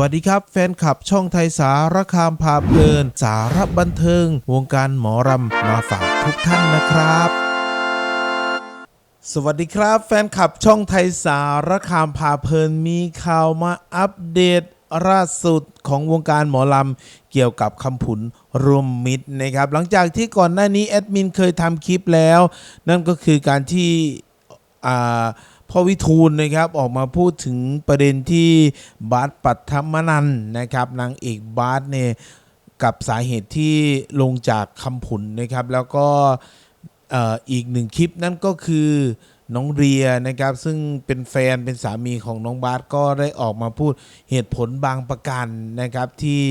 วัสดีครับ แฟนคลับช่องไทยสารคามพาเพลิน สารบันเทิง วงการหมอรำมาฝากทุกท่านนะครับสวัสดีครับ แฟนคลับช่องไทยสารคามพาเพลินมีข่าวมาอัปเดตล่าสุดของวงการหมอลำเกี่ยวกับคำผุนรวมมิตรนะครับหลังจากที่ก่อนหน้านี้แอดมินเคยทำคลิปแล้ว นั่นก็คือการที่อ่า พ่อวิทูลนะครับออกมาพูดถึงประเด็นที่บาสปัทมนันนะครับนางเอกบาสเนี่ยกับสาเหตุที่ลงจากคำผุนนะครับ แล้วก็อ,อีกหนึ่งคลิปนั่นก็คือน้องเรียนะครับ ซึ่งเป็นแฟนเป็นสามีของน้องบาสก็ได้ออกมาพูดเหตุผลบางประการนะครับที่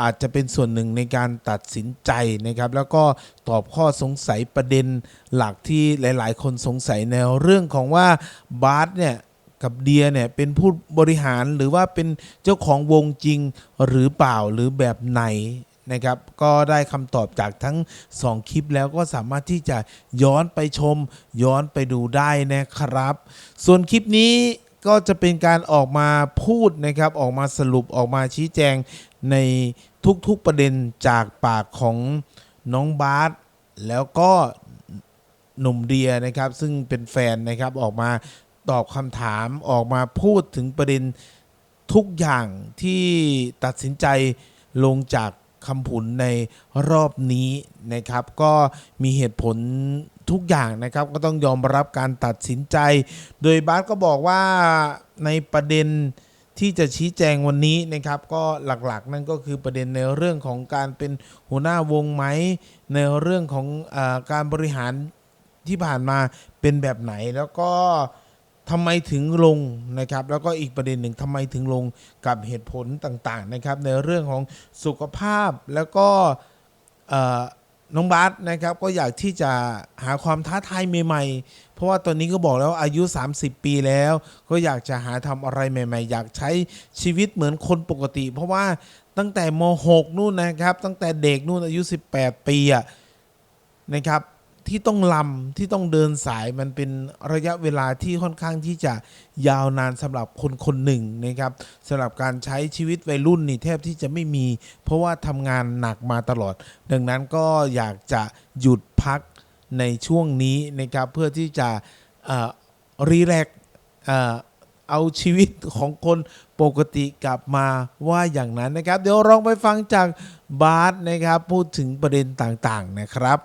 อาจจะเป็นส่วนหนึ่งในการตัดสินใจนะครับ แล้วก็ตอบข้อสงสัยประเด็นหลักที่หลาย ๆ คนสงสัยในเรื่องของว่าบาร์สเนี่ยกับเดียเนี่ยเป็นผู้บริหารหรือว่าเป็นเจ้าของวงจริงหรือเปล่าหรือแบบไหนนะครับ ก็ได้คำตอบจากทั้ง 2 คลิปแล้วก็สามารถที่จะย้อนไปชม ย้อนไปดูได้นะครับ ส่วนคลิปนี้ก็จะเป็นการออกมาพูดนะครับ ออกมาสรุปออกมาชี้แจง ในทุกๆประเด็นจากปากของน้องบาสแล้วก็หนุ่มเดียนะครับ ซึ่งเป็นแฟนนะครับออกมาตอบคำถามออกมาพูดถึงประเด็นทุกอย่างที่ตัดสินใจลงจากคำผุนในรอบนี้นะครับ ก็มีเหตุผลทุกอย่างนะครับ ก็ต้องยอมรับการตัดสินใจ โดยบาสก็บอกว่าในประเด็น ที่จะชี้แจงวันนี้นะครับ ก็หลักๆ นั่นก็คือประเด็นในเรื่องของการเป็นหัวหน้าวงไหม ในเรื่องของอการบริหารที่ผ่านมาเป็นแบบไหน แล้วก็ทำไมถึงลงนะครับ แล้วก็อีกประเด็นหนึ่งทำไมถึงลงกับเหตุผลต่างๆนะครับ ในเรื่องของสุขภาพแล้วก็ น้องบาสนะครับก็อยากที่จะหาความท้าทายใหม่ๆ เพราะว่าตอนนี้ก็บอกแล้วอายุ 30 ปีแล้ว ก็อยากจะหาทำอะไรใหม่ ๆ อยากใช้ชีวิตเหมือนคนปกติ เพราะว่าตั้งแต่ม .6 นู่นนะครับ ตั้งแต่เด็กนู่นอายุ 18 ปีอะนะครับ ที่ต้องลำที่ต้องเดินสายมันเป็นระยะเวลาที่ค่อนข้างที่จะยาวนานสำหรับคนคนหนึ่งนะครับสำหรับการใช้ชีวิตวัยรุ่นนี่แทบที่จะไม่มี เพราะว่าทำงานหนักมาตลอด ดังนั้นก็อยากจะหยุดพักในช่วงนี้นะครับเพื่อที่จะรีแลกซ์เอ่อเอาชีวิตของคนปกติกลับมาว่าอย่างนั้นนะครับ เดี๋ยวลองไปฟังจากบาสนะครับพูดถึงประเด็นต่างๆนะครับ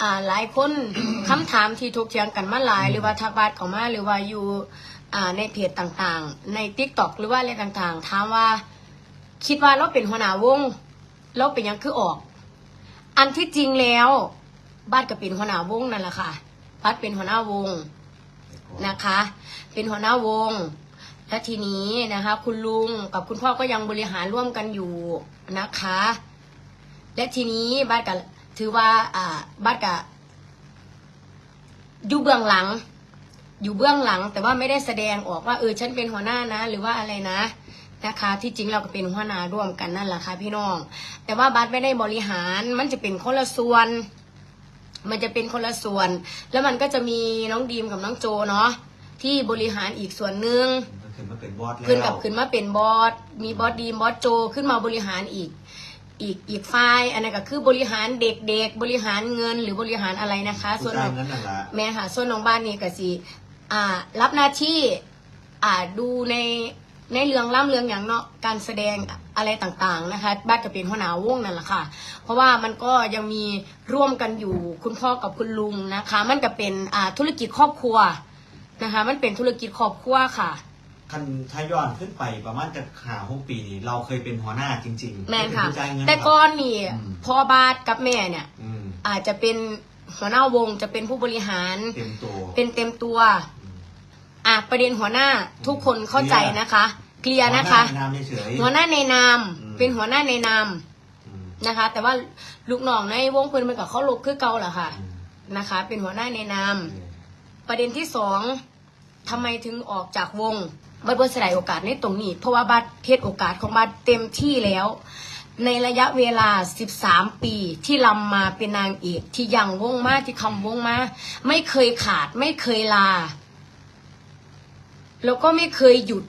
อ่าหลายคนคำถามที่ถกเถียงกันมาหลาย หรือว่าทักบาทเขามาหรือว่าอยู่อ่าในเพจต่างๆ ในทิกตอกหรือว่าอะไรต่างๆถามว่า คิดว่าเราเป็นหัวหน้าวงเราเป็นยังคือออก อันที่จริงแล้วบาทก็เป็นหัวหน้าวงนั่นแหละค่ะบาทเป็นหัวหน้าวงนะคะ เป็นหัวหน้าวงและทีนี้นะคะ คุณลุงกับคุณพ่อก็ยังบริหารร่วมกันอยู่นะคะ และทีนี้บ้านกับ ถือว่าอ่าบ้านกับอยู่เบื้องหลัง อยู่เบื้องหลัง แต่ว่าไม่ได้แสดงออกว่าเออฉันเป็นหัวหน้านะ หรือว่าอะไรนะนะคะที่จริงเราก็เป็นหัวหน้าร่วมกันนั่นแหละค่ะพี่น้อง แต่ว่าบัสไม่ได้บริหารมันจะเป็นคนละส่วน มันจะเป็นคนละส่วน แล้วมันก็จะมีน้องดีมกับน้องโจเนาะที่บริหารอีกส่วนหนึ่งขึ้นมาเป็นบอสแล้วขึ้นกับขึ้นมาเป็นบอสมีบอสดีมบอสโจขึ้นมาบริหารอีก อีกอีกฝ่ายอันนั้นก็คือบริหารเด็กๆ บริหารเงินหรือบริหารอะไรนะคะผู้ส่วนชายของนั้นน่ะละแม่ค่ะส่วนของบ้านนี่ก็สิอ่ารับหน้าที่อ่าดูในในเรื่องล่ำเรื่องอย่างเนาะการแสดงอะไรต่างๆนะคะบ้านก็เป็นหัวหน้าวงนั่นแหละค่ะ เพราะว่ามันก็ยังมีร่วมกันอยู่คุณพ่อกับคุณลุงนะคะ มันก็เป็นอ่าธุรกิจครอบครัวนะคะ มันเป็นธุรกิจครอบครัวค่ะ คันถ้าย้อนขึ้นไปประมาณจะหาหกปีนี้เราเคยเป็นหัวหน้าจริงๆแม่นค่ะเป็นผู้จ่ายเงินแต่ก่อนนี่อืมพ่อบาสกับแม่เนี่ยอืมอาจจะเป็นหัวหน้าวงจะเป็นผู้บริหารเต็มตัวเป็นเต็มตัวอะประเด็นหัวหน้าทุกคนเข้าใจนะคะเคลียร์นะคะ หัวหน้าในนามเฉยๆหัวหน้าในนามอืมเป็นหัวหน้าในนามอืมนะคะ แต่ว่าลูกน้องในวงเพื่อนมันกับเขาลบคือเก่าแหละค่ะอืมนะคะ เป็นหัวหน้าในนามเออประเด็นที่สองทำไมถึงออกจากวง บัตเบิร์สลายโอกาสในตรงนี้ เพราะว่าบัตเพศโอกาสของบัตเต็มที่แล้ว ในระยะเวลา 13 ปีที่ลำมาเป็นนางเอกที่ยังวงมาที่คำวงมาไม่เคยขาดไม่เคยลา แล้วก็ไม่เคยหยุด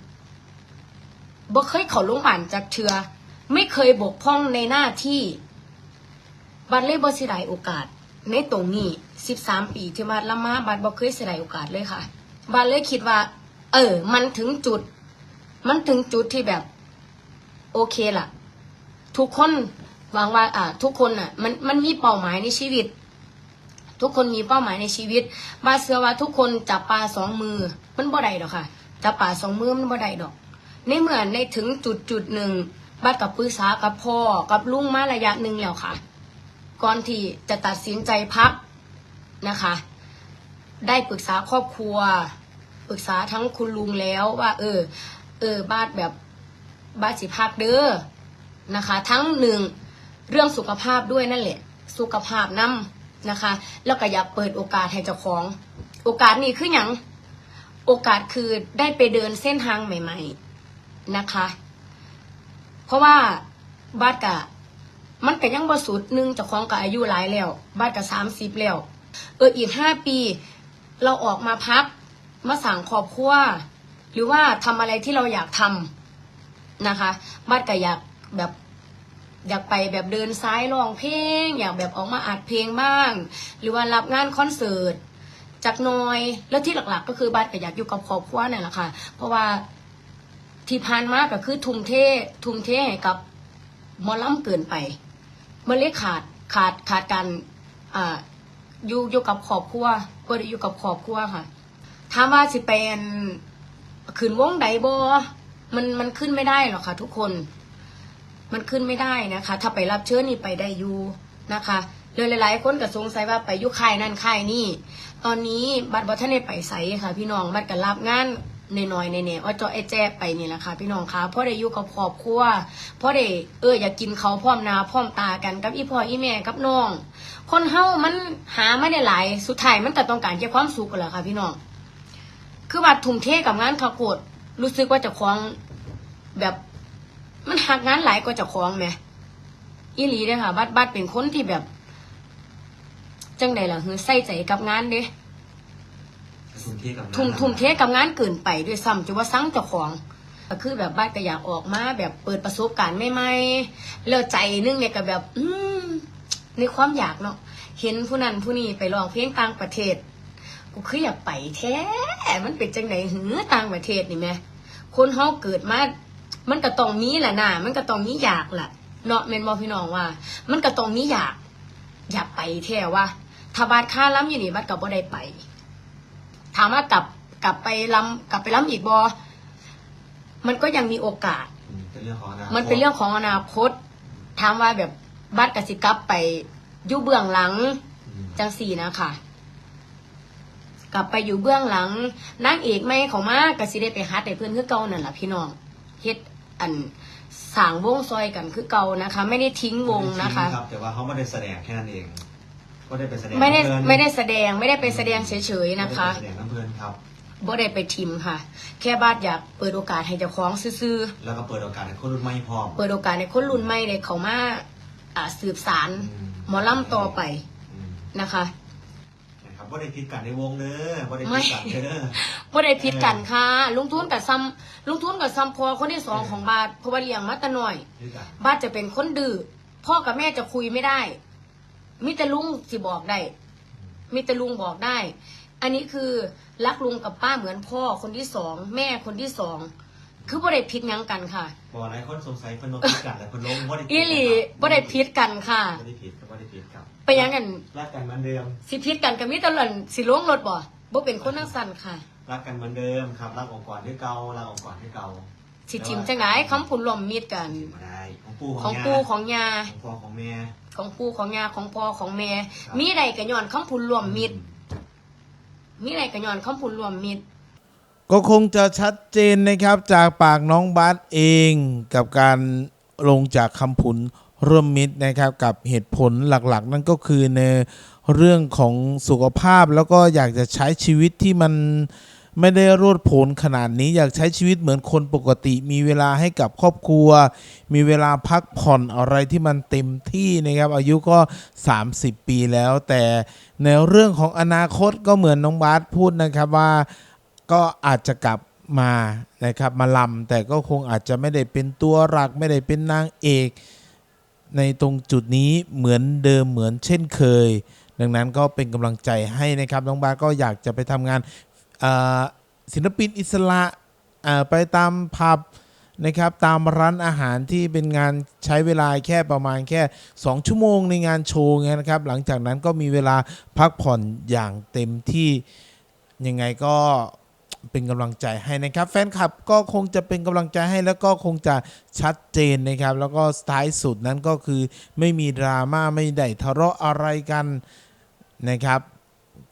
บ่เคยเข้าโรงพยาบาลจากเทือ ไม่เคยบกพร่องในหน้าที่บัดเลยบ่เสียดายโอกาส ในตรงนี้ 13 ปีที่บัดละมาบัดบ่เคยเสียดายโอกาสเลยค่ะบัดเลยคิดว่า เออ มันถึงจุด มันถึงจุดที่แบบ โอเคล่ะ ทุกคนหวังว่า อ่า ทุกคนอะ มันมันมีเป้าหมายในชีวิต ทุกคนมีเป้าหมายในชีวิตบาเสือว่าทุกคนจับปลาสองมือ มันบ่ได้ดอกค่ะจับปลาสองมือมันบ่ได้ดอก ในเมื่อในถึงจุดจุดหนึ่งบัดกับปรึกษากับพ่อกับลุงมาระยะหนึ่งแล้วค่ะ ก่อนที่จะตัดสินใจพักนะคะ ได้ปรึกษาครอบครัว ปรึกษาทั้งคุณลุงแล้วว่า เออ เออบาดแบบบาดสิพักเด้อนะคะ ทั้งหนึ่งเรื่องสุขภาพด้วยนั่นแหละ สุขภาพนํนะคะ แล้วก็อยากเปิดโอกาสให้เจ้าของ โอกาสนี้คืออย่างโอกาสคือได้ไปเดินเส้นทางใหม่ ๆนะคะ เพราะว่าบาดกะมันก็ยังบ่สุดหนึงเจ้าของก็อายุหลายแล้วบาดกะสามสิบแล้ว เอออีกห้าปี เราออกมาพัก มาสั่งครอบครัวหรือว่าทำอะไรที่เราอยากทำนะคะบาดก็อยากแบบอยากไปแบบเดินซ้ายร้องเพลง อยากแบบออกมาอัดเพลงบ้าง หรือว่ารับงานคอนเสิร์ตจากน้อยแล้วที่หลักๆ ก็คือบ้านก็อยากอยู่กับครอบครัวนี่นแหละค่ะ เพราะว่าที่ผ่านมาก็คือทุ่มเททุ่มเทให้กับมอลล่ำเกินไปมันเลยขาดขาดขาดการอ่าอยู่อยู่กับครอบครัวก็ได้อยู่กับครอบครัวค่ะ ถ้าว่าสิเป็นขึ้นวงใดบอมันมันขึ้นไม่ได้หรอกค่ะทุกคน มันขึ้นไม่ได้นะคะ ถ้าไปรับเชื้อนี่ไปได้อยู่นะคะเลยหลายๆคนก็สงสัยว่าไปยุค่ายนั่นค่ายนี่ ตอนนี้บัตรบัตรในไปใสค่ะ พี่น้องบัตรก็รับงานในน้อยในเน่ว่าจอไอแจ๊ไปนี่แหละค่ะ พี่น้องคะพราะได้อยู่กับครอบครัวพราะได้เอออยากกินเขาพร้อมหนาพร้อมตากันกับอีพ่ออีแม่กับน้อง คนเฮามันหาไม่ได้หลายสุดท้ายมันก็ต้องการแค่ความสุขกันแหละค่ะ พี่น้อง คือบัตรทุ่มเทกับงานเขาโกดรู้สึกว่าเจะคล้าของแบบ มันหักงานหลายกว่าเจ้าของไหมอีหลีเด้อค่ะบัดบัดเป็นคนที่แบบ จังใดล่ะคือใส่ใจกับงานเด้ทุ่มเทกับงานทุ่มทุ่มเทกับงานเกินไปด้วยซ้ำจะว่าสั่งเจ้าของก็คือแบบบัดก็อยากออกมาแบบเปิดประสบการณ์ใหม่ๆแล้วใจนึงเนี่ยก็แบบ อืมในความอยากเนาะเห็นผู้นั้นผู้นี้ไปร้องเพลงต่างประเทศ กูคืออยากไปแท้ มันเป็นจังไหนหือต่างประเทศนี่แม่คนเฮาเกิดมามันก็ต้องมีแหละนะมันก็ต้องมีอยากล่ะเนาะแม่นบ่พี่น้องว่า มันก็ต้องมีอยาก อยากไปแท้ว่าถ้าบาดค่าล้ำอยู่นี่บัดก็บ่ได้ไป ถามว่ากลับกลับไปล้ำกลับไปล้ำอีกบอมันก็ยังมีโอกาสอืมเป็นเรื่องของอนาคตมันเป็นเรื่องของอนาคต ถามว่าแบบบัตรกสิกลับไปอยู่เบื้องหลังอืมจังสี่นะค่ะ กลับไปอยู่เบื้องหลังนางเอกไม่เขามากกสิได้ไปฮัดในเพื่อนคือเก่านั่นแหละพี่น้องเฮ็ดอันสร้างวงซอยกันคือเก่านะคะ ไม่ได้ทิ้งวงนะคะ รับแต่ว่าเขาไม่ได้แสดงแค่นั้นเองก็ได้ไปแสดงไม่ได้น้ำเพลินไม่ได้แสดงไม่ได้ไปแสดงเฉยๆนะคะ ไม่ได้ไปแสดงน้ำเพลินครับ บ่ได้ไปทิมค่ะ แค่บาดอยากเปิดโอกาสให้เจ้าของซื่อๆแล้วก็เปิดโอกาสให้คนรุ่นใหม่พร้อมเปิดโอกาสในคนรุ่นใหม่เลยเขามาอ่าสืบสารอืมหมอลำต่อไปอืม นะคะนะ ครับว่าได้พิดกันในวงเด้อว่าได้ไม่พิดกันเด้อว่าได้พิดกันค่ะ ลุงทุนกับซ้ำลุงทุนกับซ้ำพอคนที่สองของบาทเพราะว่าเลี้ยงมาแต่หน่อยพิดกันบาทจะเป็นคนดื้อพ่อกับแม่จะคุยไม่ได้มิแต่ลุงสิบอกได้มิแต่ลุงบอกได้ อันนี้คือรักลุงกับป้าเหมือนพ่อคนที่สองแม่คนที่สอง คือบ่ได้พิดหยังกันค่ะบอกหลายคนสงสัยเพิ่นบ่พิดกันแต่เพิ่นลงบ่ได้ผิดอีหลีบ่ได้พิดกันค่ะบ่ได้ผิดครับบ่ได้ผิดครับไปหยังกันรักกันเหมือนเดิมสิพิษกันกับมิตรหล่นสิลงรถบ่บ่เป็นคนนักสั่นค่ะ รักกันเหมือนเดิมครับรักองค์กรที่เก่ารักองค์กรที่เก่าสิทิมจังไดคำผุนลมมิดกันมาได้ของปู่ของย่าปู่ของยาของพ่อของแม่ของปู่ของยาของพ่อของแม่ครับมีใดก็ย้อนคำผุนรวมมิดมีใดก็ย้อนคำผุนรวมมิด ก็คงจะชัดเจนนะครับจากปากน้องบาสเองกับการลงจากคำผุนร่วมมิตรนะครับกับเหตุผลหลักๆ นั่นก็คือในเรื่องของสุขภาพแล้วก็อยากจะใช้ชีวิตที่มันไม่ได้รวดโผนขนาดนี้อยากใช้ชีวิตเหมือนคนปกติ มีเวลาให้กับครอบครัว มีเวลาพักผ่อนอะไรที่มันเต็มที่นะครับ อายุก็ 30 ปีแล้ว แต่ในเรื่องของอนาคตก็เหมือนน้องบาสพูดนะครับว่า ก็อาจจะกลับมานะครับมาลำแต่ก็คงอาจจะไม่ได้เป็นตัวหลักไม่ได้เป็นนางเอก ในตรงจุดนี้เหมือนเดิมเหมือนเช่นเคย ดังนั้นก็เป็นกำลังใจให้นะครับน้องบาสก็อยากจะไปทำงานศิลปินอิสระไปตามผับนะครับตามร้านอาหารที่เป็นงานใช้เวลาแค่ประมาณแค่ 2 ชั่วโมงในงานโชว์ไงนะครับ หลังจากนั้นก็มีเวลาพักผ่อนอย่างเต็มที่ยังไงก็ เป็นกำลังใจให้นะครับ แฟนคลับก็คงจะเป็นกำลังใจให้แล้วก็คงจะชัดเจนนะครับ แล้วก็ท้ายสุดนั้นก็คือไม่มีดราม่าไม่ได้ทะเลาะอะไรกันนะครับ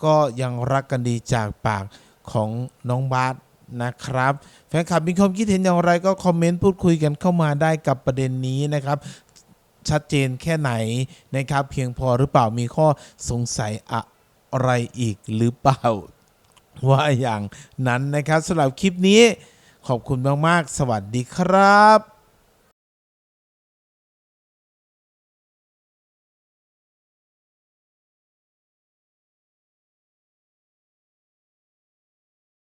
ก็ยังรักกันดีจากปากของน้องบาสนะครับแฟนคลับมีความคิดเห็นอย่างไรก็คอมเมนต์พูดคุยกันเข้ามาได้กับประเด็นนี้นะครับ ชัดเจนแค่ไหนนะครับ เพียงพอหรือเปล่ามีข้อสงสัยอะไรอีกหรือเปล่า ว่าอย่างนั้นนะครับสำหรับคลิปนี้ขอบคุณมาก ๆ สวัสดีครับ